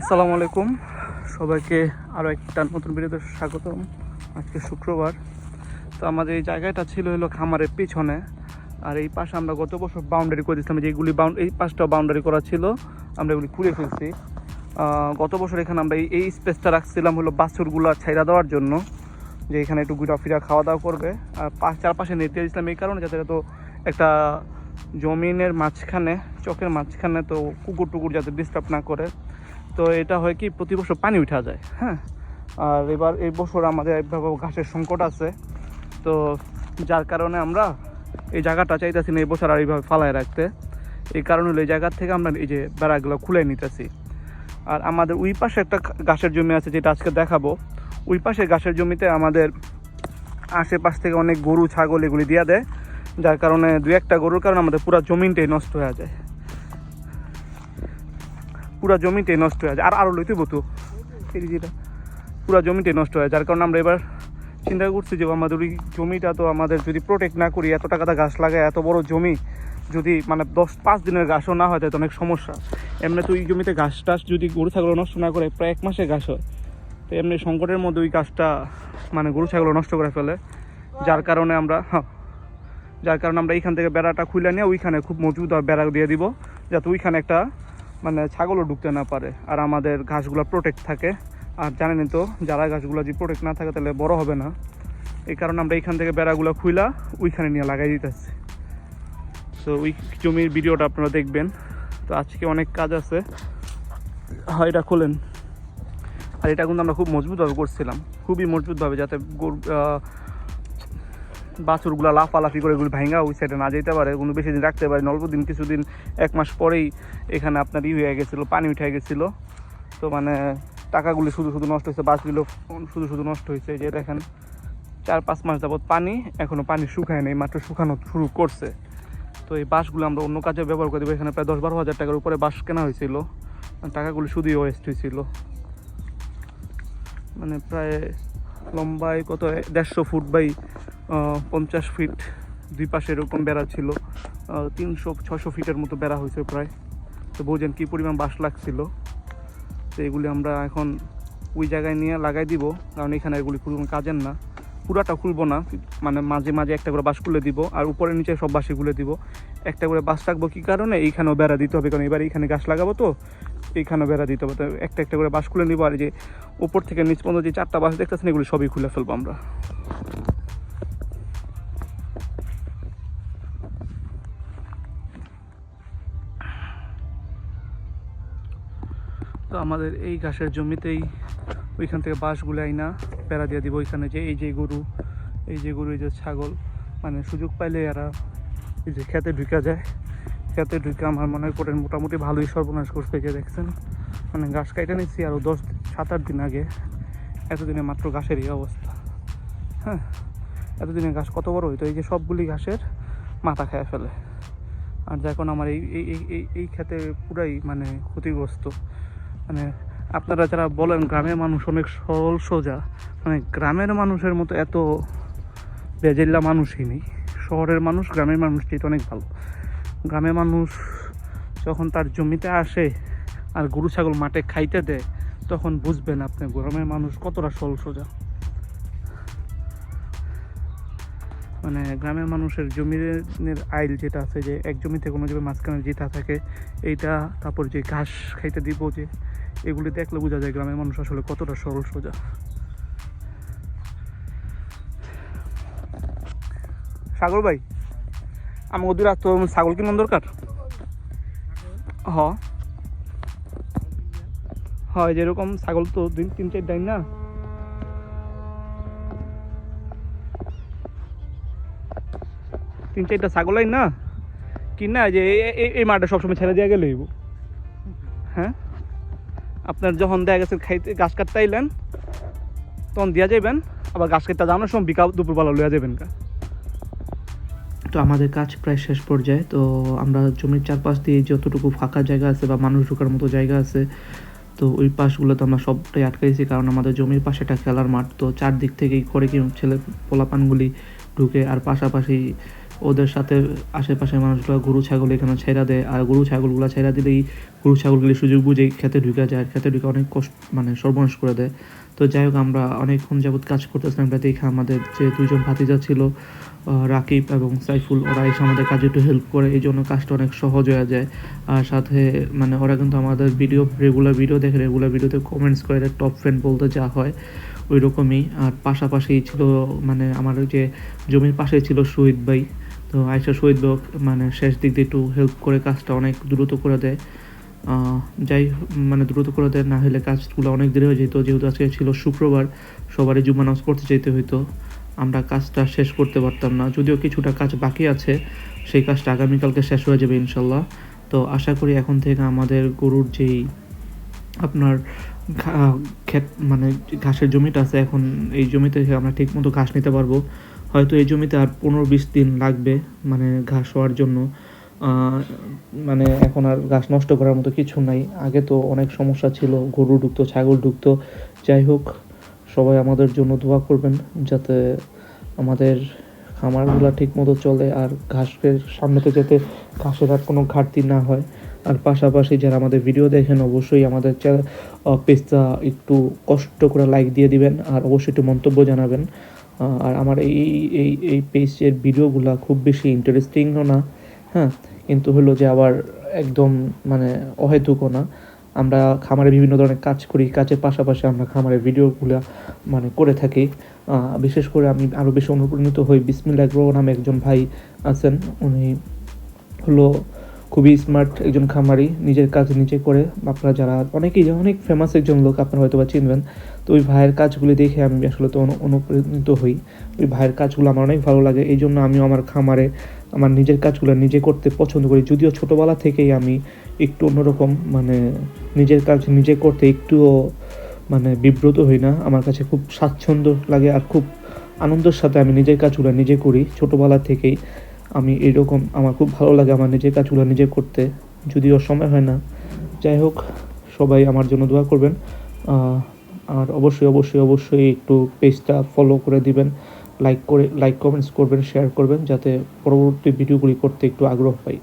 আসসালামু আলাইকুম। সবাইকে আরও একটা নতুন ভিডিওতে স্বাগতম। আজকে শুক্রবার। তো আমাদের এই জায়গাটা ছিল হলো খামারের পিছনে। আর এই পাশে আমরা গত বছর বাউন্ডারি করে দিয়েছিলাম যেগুলি বাউন্ড এই পাশটা বাউন্ডারি করা ছিল। আমরা এগুলি খুঁড়ে ফেলছি। গত বছর এখানে আমরা এই- স্পেসটা রাখছিলাম হলো বাছুরগুলো ছাইরা দেওয়ার জন্য, যে এখানে একটু ঘুরা ফিরা খাওয়া দাওয়া করবে। আর পাশ চারপাশে দিয়ে দিয়েছিলাম এই কারণে যাতে তো একটা জমিনের মাঝখানে চকের মাঝখানে তো কুকুর টুকুর যাতে ডিস্টার্ব না করে। তো এটা হয় কি, প্রতি বছর পানি উঠা যায় হ্যাঁ? আর এবার এই বছর আমাদের এইভাবে ঘাসের সংকট আছে। তো যার কারণে আমরা এই জায়গাটা চাইতেছি না এই বছর আর এইভাবে ফালায় রাখতে। এই কারণে হলো এই জায়গার থেকে আমরা এই যে বেড়াগুলো খুলে নিতেছি। আর আমাদের ওই পাশে একটা ঘাসের জমি আছে যেটা আজকে দেখাবো। ওই পাশে ঘাসের জমিতে আমাদের আশেপাশ থেকে অনেক গরু, ছাগল এগুলি দিয়ে দেয়। যার কারণে দু একটা গরুর কারণে আমাদের পুরো জমিনটাই নষ্ট হয়ে যায়। পুরো জমিটাই নষ্ট হয়ে যায়। আর আরও লইতে বতো এই পুরো জমিটাই নষ্ট হয় যার কারণে আমরা এবার চিন্তা করছি যে আমাদের ওই জমিটা তো আমাদের যদি প্রোটেক্ট না করি, এত টাকাটা গাছ লাগায়, এত বড় জমি যদি মানে দশ পাঁচ দিনের ঘাসও না হয়, তাহলে তো অনেক সমস্যা। এমনি তো ওই জমিতে ঘাস টাস যদি গরু ছাগল নষ্ট না করে, প্রায় এক মাসে ঘাস হয়। তো এমনি সংকটের মধ্যে ওই গাছটা মানে গরু ছাগল নষ্ট করে ফেলে। যার কারণে আমরা হ্যাঁ যার কারণে আমরা এইখান থেকে বেড়াটা খুলে নিয়ে ওইখানে খুব মজবুত বেড়া দিয়ে দিব, যাতে ওইখানে একটা মানে ছাগলও ঢুকতে না পারে আর আমাদের ঘাসগুলো প্রোটেক্ট থাকে। আর জানেনই তো, যারা ঘাসগুলো যদি প্রোটেক্ট না থাকে তাহলে বড় হবে না। এই কারণে আমরা এইখান থেকে বেড়াগুলো খুইলা ওইখানে নিয়ে লাগাই দিতেছি। তো ওই জমির ভিডিওটা আপনারা দেখবেন। তো আজকে অনেক কাজ আছে। হয়, এটা খোলেন। আর এটা কিন্তু আমরা খুব মজবুতভাবে করছিলাম। খুবই মজবুতভাবে যাতে বাছুরগুলো লাফালাফি করে এগুলো ভাঙা ওই সাইডে না যেতে পারে, কোনো বেশি দিন রাখতে পারে অল্প দিন, কিছুদিন, এক মাস পরেই এখানে আপনার ই হয়ে গেছিল, পানি উঠে গেছিল। তো মানে টাকাগুলি শুধু শুধু নষ্ট হয়েছে বাসগুলো শুধু শুধু নষ্ট হয়েছে যে দেখেন, চার পাঁচ মাস যাবত পানি এখনও পানি শুকায় নেই, মাত্র শুকানো শুরু করছে। তো এই বাসগুলো আমরা অন্য কাজে ব্যবহার করে দেবো, এখানে প্রায় দশ বারো হাজার টাকার উপরে বাস কেনা হয়েছিল। টাকাগুলি শুধুই ওয়েস্ট হয়েছিল। মানে প্রায় লম্বায় কত, দেড়শো ফুট বাই পঞ্চাশ ফিট দুই পাশে এরকম বেড়া ছিল। তিনশো ছশো ফিটের মতো বেড়া হয়েছে প্রায়। তো বোঝেন কী পরিমাণ বাস লাগছিল? তো এগুলি আমরা এখন ওই জায়গায় নিয়ে লাগাই দিব, কারণ এখানে এগুলি কোনো কাজের না। পুরাটা খুলবো না মানে মাঝে মাঝে একটা করে বাস খুলে দিব, আর উপরে নিচে সব বাসে খুলে দিব। একটা করে বাস রাখব কী কারণে? এইখানেও বেড়া দিতে হবে, কারণ এবার এইখানে গাছ লাগাবো তো, এইখানেও বেড়া দিতে হবে। তো একটা একটা করে বাস খুলে নিবো, আর যে উপর থেকে নিচ পর্যন্ত যে চারটা বাস দেখতেছেন, এগুলি সবই খুলে ফেলব আমরা। তো আমাদের এই ঘাসের জমিতেই ওইখান থেকে বাঁশগুলো আইনা পেড়া দিয়ে দিব ওইখানে যে এই যে গরু, এই যে গরু, এই যে ছাগল মানে সুযোগ পাইলে এরা এই যে খেতে ঢুকা যায়। খেতে ঢুকে আমার মনে করেন মোটামুটি ভালোই সর্বনাশ করছে যে দেখছেন? মানে ঘাস কাইটা নিচ্ছি আরও দশ সাত আট দিন আগে। এতদিনে মাত্র ঘাসের এই অবস্থা। হ্যাঁ এতদিনে ঘাস কত বড় হইতো? এই যে সবগুলি ঘাসের মাথা খেয়ে ফেলে। আর যখন আমার এই এই এই খেতে পুরাই মানে ক্ষতিগ্রস্ত। মানে আপনারা যারা বলেন গ্রামের মানুষ অনেক সরল সোজা মানে গ্রামের মানুষের মতো এত বেজেল্লা মানুষই নেই। শহরের মানুষ, গ্রামের মানুষ চেয়ে অনেক ভালো। গ্রামের মানুষ যখন তার জমিতে আসে আর গরু, ছাগল মাঠে খাইতে দেয়, তখন বুঝবেন আপনি গ্রামের মানুষ কতটা সরল সোজা। মানে গ্রামের মানুষের জমির আইল যেটা আছে, যে এক জমি থেকে কোনো জমি মাঝখানে যেটা থাকে, এইটা তারপর যে ঘাস খাইতে দিব যে, এগুলি দেখলে বোঝা যায় গ্রামের মানুষ আসলে কতটা সরল সোজা। সাগর ভাই, আমাকে দুই রাত ছাগল কিনন দরকার? হ। হয়, যেরকম ছাগল তো দুই, তিন, চার ডাইন না তিন চারটা ছাগল আইন না? কি না, যে এই মাঠে সবসময় ছেড়ে দিয়ে গেলে হ্যাঁ? আপনার যখন দেখা গেছে খাইতে গাছ কাটতে আইলেন, তখন দিয়া যাবেন আবার গাছ কাটতে জানার সময় বিকাল দুপুরবেলা লইয়া যাবেন কা তো আমাদের কাজ প্রায় শেষ পর্যায়ে, তো আমরা জমির চারপাশ দিয়ে যতটুকু ফাঁকা জায়গা আছে বা মানুষ ঢোকার মতো জায়গা আছে, তো ওই পাশগুলোতে আমরা সবটাই আটকাইছি, কারণ আমাদের জমির পাশে একটা খেলার মাঠ, তো চারদিক থেকেই করে কি ছেলে পোলাপানগুলি ঢুকে, আর পাশাপাশি ওদের সাথে আশেপাশের মানুষগুলো গরু, ছাগল এখানে ছেড়া দেয়। আর গরু, ছাগলগুলো ছেড়া দিলেই গরু, ছাগলগুলি সুযোগ বুঝে খেতে ঢুকে যায়। খেতে ঢুকে অনেক কষ্ট মানে সর্বনাশ করে দেয়। তো যাই হোক, আমরা অনেকক্ষণ যাবৎ কাজ করতেছিলাম। এটা দেখে আমাদের যে দুইজন ভাতিজা ছিল রাকিব এবং সাইফুল, ওরা এসে আমাদের কাজে একটু হেল্প করে। এই জন্য কাজটা অনেক সহজ হয়ে যায়। আর সাথে মানে ওরা কিন্তু আমাদের ভিডিও রেগুলার ভিডিও দেখে রেগুলার ভিডিওতে কমেন্টস করে টপ ফ্রেন্ড বলতে যা হয় ওই রকমই আর পাশাপাশি ছিল মানে আমার যে জমির পাশে ছিল শহীদ ভাই। তো আয়সা শহীদ ভাই মানে শেষ দিক দিয়ে একটু হেল্প করে কাজটা অনেক দ্রুত করে দেয়। যাই মানে দ্রুত করে দেয়, না হলে কাজগুলো অনেক দেরি হয়ে যেত। যেহেতু আজকে ছিল শুক্রবার, সবারই জুম্মা নামাজ পড়তে যেতে হইতো। আমরা কাজটা শেষ করতে পারতাম না। যদিও কিছুটা কাজ বাকি আছে, সেই কাজটা আগামীকালকে শেষ হয়ে যাবে ইনশাল্লাহ। তো আশা করি এখন থেকে আমাদের গরুর যেই আপনার ক্ষেত মানে ঘাসের জমিটা আছে, এখন এই জমিতে আমরা ঠিক মতো ঘাস নিতে পারব। হয়তো এই জমিতে আর পনেরো বিশ দিন লাগবে মানে ঘাস হওয়ার জন্য। মানে এখন আর ঘাস নষ্ট করার মতো কিছু নাই। আগে তো অনেক সমস্যা ছিল, গরু ঢুকতো, ছাগল ঢুকতো। যাই হোক, সবাই আমাদের জন্য দোয়া করবেন যাতে আমাদের খামারগুলো ঠিক মতো চলে আর ঘাসের সামনেতে যাতে ঘাসের আর কোনো ঘাটতি না হয়। আর পাশাপাশি যারা আমাদের ভিডিও দেখেন, অবশ্যই আমাদের পেজটা একটু কষ্ট করে লাইক দিয়ে দিবেন। আর অবশ্যই একটু মন্তব্য জানাবেন। আর আমার এই এই এই পেজের ভিডিওগুলো খুব বেশি ইন্টারেস্টিংও না হ্যাঁ? কিন্তু হলো যে আবার একদম মানে অহেতুকও না। আমরা খামারে বিভিন্ন ধরনের কাজ করি, কাজের পাশাপাশি আমরা খামারের ভিডিওগুলো মানে করে থাকি। বিশেষ করে আমি আরও বেশি অনুপ্রাণিত হই বিসমিল্লা গ্রো নামে একজন ভাই আছেন। উনি হলো খুবই স্মার্ট একজন খামারি, নিজের কাজ নিজে করে। আপনারা যারা, অনেকেই অনেক ফেমাস একজন লোক আপনারা হয়তো বা চিনবেন। তো ওই ভাইয়ের কাজগুলি দেখে আমি আসলে তো অনু- অনুপ্রাণিত হই। ওই ভাইয়ের কাজগুলো আমার অনেক ভালো লাগে এই জন্য আমিও আমার খামারে আমার নিজের কাজগুলো নিজে করতে পছন্দ করি। যদিও ছোটোবেলা থেকেই আমি একটু অন্যরকম মানে নিজের কাজ নিজে করতে একটুও মানে বিব্রত হই না। আমার কাছে খুব স্বাচ্ছন্দ্য লাগে আর খুব আনন্দের সাথে আমি নিজের কাজগুলো নিজে করি, ছোটোবেলা থেকেই। আমি এরকম, আমার খুব ভালো লাগে আমার নিজের কাজগুলো নিজে করতে, যদিও সময় হয় না। যাই হোক, সবাই আমার জন্য দোয়া করবেন। আর অবশ্যই অবশ্যই অবশ্যই একটু পেজটা ফলো করে দিবেন লাইক করে লাইক কমেন্টস করবেন শেয়ার করবেন, যাতে পরবর্তী ভিডিওগুলি করতে একটু আগ্রহ পাই।